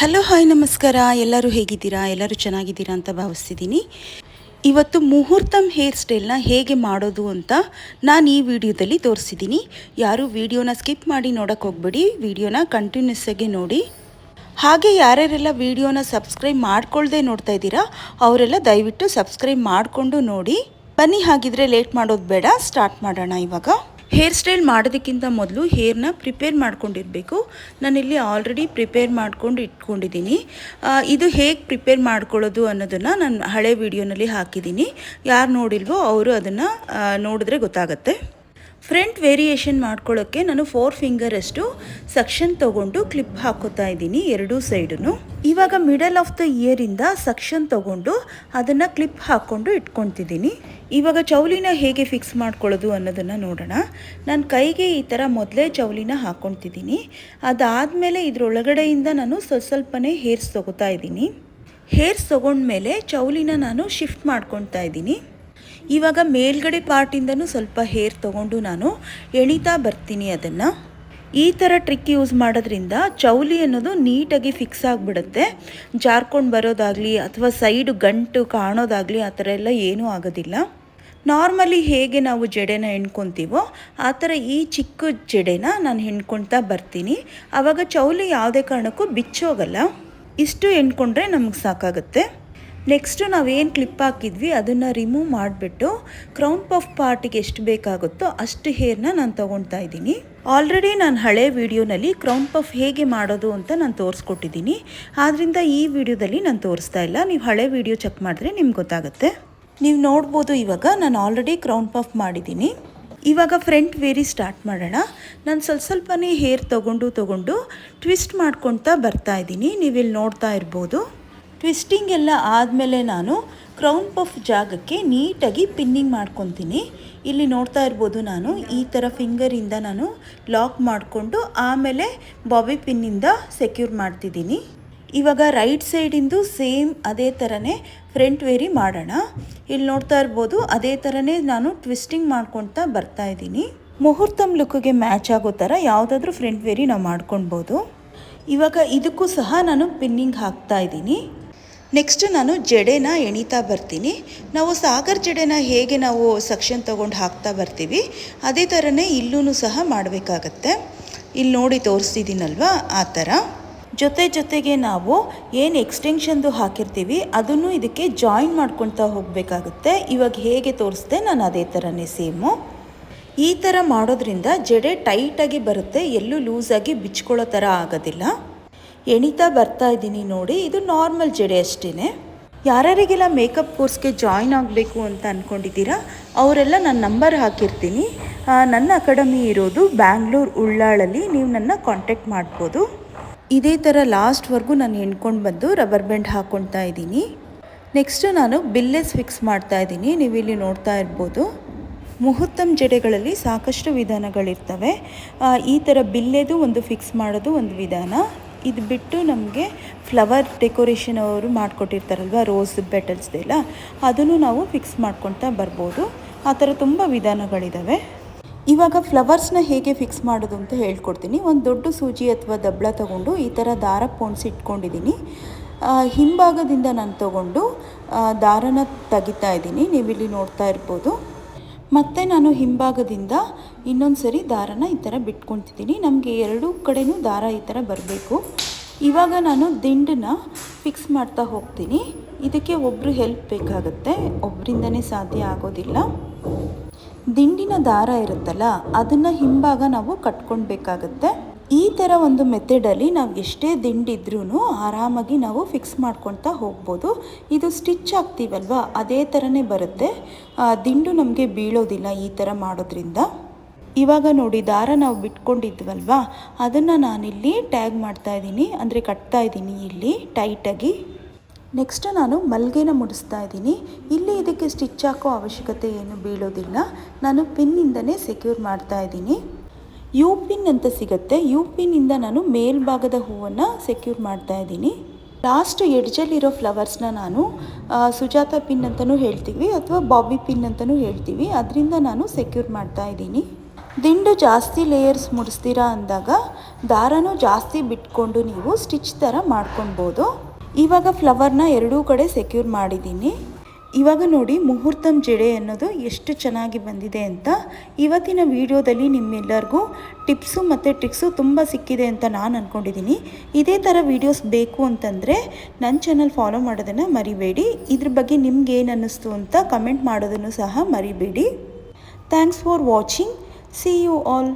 Hello, hi, ನಮಸ್ಕಾರ. ಎಲ್ಲರೂ ಹೇಗಿದ್ದೀರಾ? ಎಲ್ಲರೂ ಚೆನ್ನಾಗಿದ್ದೀರಾ ಅಂತ ಭಾವಿಸ್ತಿದ್ದೀನಿ. ಇವತ್ತು ಮುಹೂರ್ತಮ್ ಹೇರ್ ಸ್ಟೈಲ್ನ ಹೇಗೆ ಮಾಡೋದು ಅಂತ ನಾನು ಈ ವಿಡಿಯೋದಲ್ಲಿ ತೋರಿಸಿದ್ದೀನಿ. ಯಾರು ವಿಡಿಯೋನ ಸ್ಕಿಪ್ ಮಾಡಿ ನೋಡೋಕೆ ಹೋಗ್ಬೇಡಿ. ವಿಡಿಯೋನ ಕಂಟಿನ್ಯೂಸ್ ಆಗಿ ನೋಡಿ. ಹಾಗೆ ಯಾರ್ಯಾರೆಲ್ಲ ವಿಡಿಯೋನ ಸಬ್ಸ್ಕ್ರೈಬ್ ಮಾಡ್ಕೊಳ್ಳದೆ ನೋಡ್ತಾ ಇದ್ದೀರಾ, ಅವರೆಲ್ಲ ದಯವಿಟ್ಟು ಸಬ್ಸ್ಕ್ರೈಬ್ ಮಾಡಿಕೊಂಡು ನೋಡಿ. ಬನ್ನಿ, ಹಾಗಿದ್ರೆ ಲೇಟ್ ಮಾಡೋದು ಬೇಡ. ಸ್ಟಾರ್ಟ್ ಮಾಡೋಣ ಇವಾಗ. ಹೇರ್ ಸ್ಟೈಲ್ ಮಾಡೋದಕ್ಕಿಂತ ಮೊದಲು ಹೇರ್ನ ಪ್ರಿಪೇರ್ ಮಾಡ್ಕೊಂಡಿರಬೇಕು. ನಾನಿಲ್ಲಿ ಆಲ್ರೆಡಿ ಪ್ರಿಪೇರ್ ಮಾಡ್ಕೊಂಡು ಇಟ್ಕೊಂಡಿದ್ದೀನಿ. ಇದು ಹೇಗೆ ಪ್ರಿಪೇರ್ ಮಾಡ್ಕೊಳ್ಳೋದು ಅನ್ನೋದನ್ನು ನಾನು ಹಳೆ ವಿಡಿಯೋನಲ್ಲಿ ಹಾಕಿದ್ದೀನಿ. ಯಾರು ನೋಡಿಲ್ವೋ ಅವರು ಅದನ್ನು ನೋಡಿದ್ರೆ ಗೊತ್ತಾಗುತ್ತೆ. ಫ್ರಂಟ್ ವೇರಿಯೇಷನ್ ಮಾಡ್ಕೊಳ್ಳೋಕ್ಕೆ ನಾನು ಫೋರ್ ಫಿಂಗರಷ್ಟು ಸಕ್ಷನ್ ತೊಗೊಂಡು ಕ್ಲಿಪ್ ಹಾಕೋತಾ ಇದ್ದೀನಿ ಎರಡೂ ಸೈಡನ್ನು. ಇವಾಗ ಮಿಡಲ್ ಆಫ್ ದ ಇಯರಿಂದ ಸಕ್ಷನ್ ತೊಗೊಂಡು ಅದನ್ನು ಕ್ಲಿಪ್ ಹಾಕ್ಕೊಂಡು ಇಟ್ಕೊತಿದ್ದೀನಿ ಇವಾಗ ಚೌಲಿನ ಹೇಗೆ ಫಿಕ್ಸ್ ಮಾಡ್ಕೊಳ್ಳೋದು ಅನ್ನೋದನ್ನು ನೋಡೋಣ. ನಾನು ಕೈಗೆ ಈ ಥರ ಮೊದಲೇ ಚೌಲಿನ ಹಾಕ್ಕೊತಿದ್ದೀನಿ ಅದಾದಮೇಲೆ ಇದರೊಳಗಡೆಯಿಂದ ನಾನು ಸ್ವಲ್ಪ ಸ್ವಲ್ಪನೇ ಹೇರ್ಸ್ ತೊಗೋತಾ ಇದ್ದೀನಿ. ಹೇರ್ಸ್ ತೊಗೊಂಡ್ಮೇಲೆ ಚೌಲಿನ ನಾನು ಶಿಫ್ಟ್ ಮಾಡ್ಕೊತಾ ಇದ್ದೀನಿ. ಇವಾಗ ಮೇಲ್ಗಡೆ ಪಾರ್ಟಿಂದನೂ ಸ್ವಲ್ಪ ಹೇರ್ ತೊಗೊಂಡು ನಾನು ಎಣಿತಾ ಬರ್ತೀನಿ ಅದನ್ನು. ಈ ಥರ ಟ್ರಿಕ್ ಯೂಸ್ ಮಾಡೋದ್ರಿಂದ ಚೌಲಿ ಅನ್ನೋದು ನೀಟಾಗಿ ಫಿಕ್ಸ್ ಆಗಿಬಿಡುತ್ತೆ. ಜಾರ್ಕೊಂಡು ಬರೋದಾಗಲಿ ಅಥವಾ ಸೈಡು ಗಂಟು ಕಾಣೋದಾಗಲಿ ಆ ಥರ ಎಲ್ಲ ಏನೂ ಆಗೋದಿಲ್ಲ. ನಾರ್ಮಲಿ ಹೇಗೆ ನಾವು ಜಡೆನ ಹೆಣ್ಕೊತೀವೋ ಆ ಥರ ಈ ಚಿಕ್ಕ ಜಡೆನ ನಾನು ಹೆಣ್ಕೊಳ್ತಾ ಬರ್ತೀನಿ. ಆವಾಗ ಚೌಲಿ ಯಾವುದೇ ಕಾರಣಕ್ಕೂ ಬಿಚ್ಚೋಗಲ್ಲ. ಇಷ್ಟು ಹೆಣ್ಕೊಂಡ್ರೆ ನಮಗೆ ಸಾಕಾಗುತ್ತೆ. ನೆಕ್ಸ್ಟು ನಾವೇನು ಕ್ಲಿಪ್ ಹಾಕಿದ್ವಿ, ಅದನ್ನು ರಿಮೂವ್ ಮಾಡಿಬಿಟ್ಟು ಕ್ರೌನ್ ಪಫ್ ಪಾರ್ಟಿಗೆ ಎಷ್ಟು ಬೇಕಾಗುತ್ತೋ ಅಷ್ಟು ಹೇರ್ನ ನಾನು ತೊಗೊಳ್ತಾ ಇದ್ದೀನಿ. ಆಲ್ರೆಡಿ ನಾನು ಹಳೆ ವಿಡಿಯೋನಲ್ಲಿ ಕ್ರೌನ್ ಪಫ್ ಹೇಗೆ ಮಾಡೋದು ಅಂತ ನಾನು ತೋರಿಸ್ಕೊಟ್ಟಿದ್ದೀನಿ. ಆದ್ದರಿಂದ ಈ ವಿಡಿಯೋದಲ್ಲಿ ನಾನು ತೋರಿಸ್ತಾ ಇಲ್ಲ. ನೀವು ಹಳೆ ವಿಡಿಯೋ ಚೆಕ್ ಮಾಡಿದ್ರೆ ನಿಮ್ಗೆ ಗೊತ್ತಾಗುತ್ತೆ. ನೀವು ನೋಡ್ಬೋದು ಇವಾಗ ನಾನು ಆಲ್ರೆಡಿ ಕ್ರೌನ್ ಪಫ್ ಮಾಡಿದ್ದೀನಿ. ಇವಾಗ ಫ್ರಂಟ್ ವೇರಿ ಸ್ಟಾರ್ಟ್ ಮಾಡೋಣ. ನಾನು ಸ್ವಲ್ಪ ಸ್ವಲ್ಪನೇ ಹೇರ್ ತೊಗೊಂಡು ತೊಗೊಂಡು ಟ್ವಿಸ್ಟ್ ಮಾಡ್ಕೊಳ್ತಾ ಬರ್ತಾ ಇದ್ದೀನಿ. ನೀವಿಲ್ಲಿ ನೋಡ್ತಾ ಇರ್ಬೋದು. ಟ್ವಿಸ್ಟಿಂಗ್ ಎಲ್ಲ ಆದಮೇಲೆ ನಾನು ಕ್ರೌನ್ ಪಫ್ ಜಾಗಕ್ಕೆ ನೀಟಾಗಿ ಪಿನ್ನಿಂಗ್ ಮಾಡ್ಕೊತೀನಿ. ಇಲ್ಲಿ ನೋಡ್ತಾ ಇರ್ಬೋದು ನಾನು ಈ ಥರ ಫಿಂಗರಿಂದ ನಾನು ಲಾಕ್ ಮಾಡಿಕೊಂಡು ಆಮೇಲೆ ಬಾಬಿ ಪಿನ್ನಿಂದ ಸೆಕ್ಯೂರ್ ಮಾಡ್ತಿದ್ದೀನಿ. ಇವಾಗ ರೈಟ್ ಸೈಡಿಂದು ಸೇಮ್ ಅದೇ ಥರನೇ ಫ್ರಂಟ್ ವೇರಿ ಮಾಡೋಣ. ಇಲ್ಲಿ ನೋಡ್ತಾ ಇರ್ಬೋದು ಅದೇ ಥರನೇ ನಾನು ಟ್ವಿಸ್ಟಿಂಗ್ ಮಾಡ್ಕೊಳ್ತಾ ಬರ್ತಾ ಇದ್ದೀನಿ. ಮುಹೂರ್ತಮ್ ಲುಕ್ಗೆ ಮ್ಯಾಚ್ ಆಗೋ ಥರ ಯಾವುದಾದ್ರೂ ಫ್ರಂಟ್ ವೇರಿ ನಾವು ಮಾಡ್ಕೊಳ್ಬೋದು. ಇವಾಗ ಇದಕ್ಕೂ ಸಹ ನಾನು ಪಿನ್ನಿಂಗ್ ಹಾಕ್ತಾ ಇದ್ದೀನಿ. ನೆಕ್ಸ್ಟ್ ನಾನು ಜಡೆನ ಎಣಿತಾ ಬರ್ತೀನಿ. ನಾವು ಸಾಗರ್ ಜಡೆನ ಹೇಗೆ ನಾವು ಸಕ್ಷನ್ ತೊಗೊಂಡು ಹಾಕ್ತಾ ಬರ್ತೀವಿ, ಅದೇ ಥರನೇ ಇಲ್ಲೂ ಸಹ ಮಾಡಬೇಕಾಗತ್ತೆ. ಇಲ್ಲಿ ನೋಡಿ ತೋರಿಸ್ತಿದ್ದೀನಲ್ವಾ ಆ ಥರ ಜೊತೆ ಜೊತೆಗೆ ನಾವು ಏನು ಎಕ್ಸ್ಟೆನ್ಷನ್ದು ಹಾಕಿರ್ತೀವಿ, ಅದನ್ನು ಇದಕ್ಕೆ ಜಾಯಿನ್ ಮಾಡ್ಕೊಳ್ತಾ ಹೋಗಬೇಕಾಗುತ್ತೆ. ಇವಾಗ ಹೇಗೆ ತೋರಿಸ್ದೆ ನಾನು ಅದೇ ಥರನೇ ಸೇಮು ಈ ಥರ ಮಾಡೋದ್ರಿಂದ ಜಡೆ ಟೈಟಾಗಿ ಬರುತ್ತೆ, ಎಲ್ಲೂ ಲೂಸಾಗಿ ಬಿಚ್ಕೊಳ್ಳೋ ಥರ ಆಗೋದಿಲ್ಲ. ಎಣಿತಾ ಬರ್ತಾ ಇದ್ದೀನಿ ನೋಡಿ, ಇದು ನಾರ್ಮಲ್ ಜಡೆ ಅಷ್ಟೇ ಯಾರ್ಯಾರಿಗೆಲ್ಲ ಮೇಕಪ್ ಕೋರ್ಸ್ಗೆ ಜಾಯ್ನ್ ಆಗಬೇಕು ಅಂತ ಅಂದ್ಕೊಂಡಿದ್ದೀರಾ ಅವರೆಲ್ಲ ನನ್ನ ನಂಬರ್ ಹಾಕಿರ್ತೀನಿ. ನನ್ನ ಅಕಾಡೆಮಿ ಇರೋದು ಬ್ಯಾಂಗ್ಳೂರು ಉಳ್ಳಾಳಲ್ಲಿ, ನೀವು ನನ್ನ ಕಾಂಟ್ಯಾಕ್ಟ್ ಮಾಡ್ಬೋದು. ಇದೇ ಥರ ಲಾಸ್ಟ್ವರೆಗೂ ನಾನು ಹೆಣ್ಕೊಂಡು ಬಂದು ರಬ್ಬರ್ ಬ್ಯಾಂಡ್ ಹಾಕ್ಕೊಳ್ತಾ ಇದ್ದೀನಿ. ನೆಕ್ಸ್ಟು ನಾನು ಬಿಲ್ಲೆಸ್ ಫಿಕ್ಸ್ ಮಾಡ್ತಾ ಇದ್ದೀನಿ ನೀವು ಇಲ್ಲಿ ನೋಡ್ತಾ ಇರ್ಬೋದು. ಮುಹೂರ್ತಮ್ ಜಡೆಗಳಲ್ಲಿ ಸಾಕಷ್ಟು ವಿಧಾನಗಳಿರ್ತವೆ. ಈ ಥರ ಬಿಲ್ಲೆದು ಒಂದು ಫಿಕ್ಸ್ ಮಾಡೋದು ಒಂದು ವಿಧಾನ. ಇದು ಬಿಟ್ಟು ನಮಗೆ ಫ್ಲವರ್ ಡೆಕೋರೇಷನ್ ಅವರು ಮಾಡಿಕೊಟ್ಟಿರ್ತಾರಲ್ವ ರೋಸ್ ಬೆಟಲ್ಸ್ದೆಲ್ಲ ಅದನ್ನು ನಾವು ಫಿಕ್ಸ್ ಮಾಡ್ಕೊತಾ ಬರ್ಬೋದು. ಆ ಥರ ತುಂಬ ವಿಧಾನಗಳಿದ್ದಾವೆ ಇವಾಗ ಫ್ಲವರ್ಸ್ನ ಹೇಗೆ ಫಿಕ್ಸ್ ಮಾಡೋದು ಅಂತ ಹೇಳ್ಕೊಡ್ತೀನಿ. ಒಂದು ದೊಡ್ಡ ಸೂಜಿ ಅಥವಾ ದಬ್ಳ ತಗೊಂಡು ಈ ಥರ ದಾರ ಪೋಣಿಸಿ ಇಟ್ಕೊಂಡಿದ್ದೀನಿ ಆ, ಹಿಂಭಾಗದಿಂದ ನಾನು ತಗೊಂಡು ದಾರನ ತೆಗಿತಾ ಇದ್ದೀನಿ ನೀವಿಲ್ಲಿ ನೋಡ್ತಾ ಇರ್ಬೋದು. ಮತ್ತು ನಾನು ಹಿಂಭಾಗದಿಂದ ಇನ್ನೊಂದು ಸರಿ ದಾರನ ಈ ಥರ ಬಿಟ್ಕೊಳ್ತಿದ್ದೀನಿ ನಮಗೆ ಎರಡೂ ಕಡೆಯೂ ದಾರ ಈ ಥರ ಬರಬೇಕು. ಇವಾಗ ನಾನು ದಿಂಡನ್ನ ಫಿಕ್ಸ್ ಮಾಡ್ತಾ ಹೋಗ್ತೀನಿ. ಇದಕ್ಕೆ ಒಬ್ಬರು ಹೆಲ್ಪ್ ಬೇಕಾಗುತ್ತೆ. ಒಬ್ಬರಿಂದನೇ ಸಾಧ್ಯ ಆಗೋದಿಲ್ಲ. ದಿಂಡಿನ ದಾರ ಇರುತ್ತಲ್ಲ, ಅದನ್ನು ಹಿಂಭಾಗ ನಾವು ಕಟ್ಕೊಳ್ಬೇಕಾಗತ್ತೆ ಈ ಥರ ಒಂದು ಮೆಥಡಲ್ಲಿ ನಾವು ಎಷ್ಟೇ ದಿಂಡಿದ್ರೂ ಆರಾಮಾಗಿ ನಾವು ಫಿಕ್ಸ್ ಮಾಡ್ಕೊಳ್ತಾ ಹೋಗ್ಬೋದು. ಇದು ಸ್ಟಿಚ್ ಆಗ್ತೀವಲ್ವ? ಅದೇ ಥರನೇ ಬರುತ್ತೆ. ದಿಂಡು ನಮಗೆ ಬೀಳೋದಿಲ್ಲ ಈ ಥರ ಮಾಡೋದ್ರಿಂದ. ಇವಾಗ ನೋಡಿ, ದಾರ ನಾವು ಬಿಟ್ಕೊಂಡಿದ್ವಲ್ವ? ಅದನ್ನು ನಾನಿಲ್ಲಿ ಟ್ಯಾಗ್ ಮಾಡ್ತಾ ಇದ್ದೀನಿ. ಅಂದರೆ ಕಟ್ತಾ ಇದ್ದೀನಿ ಇಲ್ಲಿ ಟೈಟಾಗಿ ನೆಕ್ಸ್ಟ್ ನಾನು ಮಲ್ಗೆನ ಮುಡಿಸ್ತಾ ಇದ್ದೀನಿ. ಇಲ್ಲಿ ಇದಕ್ಕೆ ಸ್ಟಿಚ್ ಹಾಕೋ ಅವಶ್ಯಕತೆ ಏನು ಬೀಳೋದಿಲ್ಲ. ನಾನು ಪಿನ್ನಿಂದನೇ ಸೆಕ್ಯೂರ್ ಮಾಡ್ತಾ ಇದ್ದೀನಿ. ಯು ಪಿನ್ ಅಂತ ಸಿಗುತ್ತೆ. ಯು ಪಿನ್ನಿಂದ ನಾನು ಮೇಲ್ಭಾಗದ ಹೂವನ್ನು ಸೆಕ್ಯೂರ್ ಮಾಡ್ತಾ ಇದ್ದೀನಿ. ಲಾಸ್ಟ್ ಎಡ್ಜಲ್ಲಿರೋ ಫ್ಲವರ್ಸ್ನ ನಾನು ಸುಜಾತ ಪಿನ್ ಅಂತಲೂ ಹೇಳ್ತೀವಿ ಅಥವಾ ಬಾಬಿ ಪಿನ್ ಅಂತಲೂ ಹೇಳ್ತೀವಿ. ಅದರಿಂದ ನಾನು ಸೆಕ್ಯೂರ್ ಮಾಡ್ತಾ ಇದ್ದೀನಿ. ದಿಂಡು ಜಾಸ್ತಿ ಲೇಯರ್ಸ್ ಮುಡಿಸ್ತೀರಾ ಅಂದಾಗ ದಾರನೂ ಜಾಸ್ತಿ ಬಿಟ್ಕೊಂಡು ನೀವು ಸ್ಟಿಚ್ ಥರ ಮಾಡ್ಕೊಳ್ಬೋದು. ಇವಾಗ ಫ್ಲವರ್ನ ಎರಡೂ ಕಡೆ ಸೆಕ್ಯೂರ್ ಮಾಡಿದ್ದೀನಿ. ಇವಾಗ ನೋಡಿ ಮುಹೂರ್ತಂ ಜಡೆ ಅನ್ನೋದು ಎಷ್ಟು ಚೆನ್ನಾಗಿ ಬಂದಿದೆ ಅಂತ ಇವತ್ತಿನ ವಿಡಿಯೋದಲ್ಲಿ ನಿಮ್ಮೆಲ್ಲರಿಗೂ ಟಿಪ್ಸು ಮತ್ತು ಟ್ರಿಕ್ಸು ತುಂಬ ಸಿಕ್ಕಿದೆ ಅಂತ ನಾನು ಅಂದ್ಕೊಂಡಿದ್ದೀನಿ ಇದೇ ಥರ ವೀಡಿಯೋಸ್ ಬೇಕು ಅಂತಂದರೆ ನನ್ನ ಚಾನಲ್ ಫಾಲೋ ಮಾಡೋದನ್ನು ಮರಿಬೇಡಿ. ಇದ್ರ ಬಗ್ಗೆ ನಿಮ್ಗೆ ಏನು ಅನ್ನಿಸ್ತು ಅಂತ ಕಮೆಂಟ್ ಮಾಡೋದನ್ನು ಸಹ ಮರಿಬೇಡಿ. Thanks for watching. See you all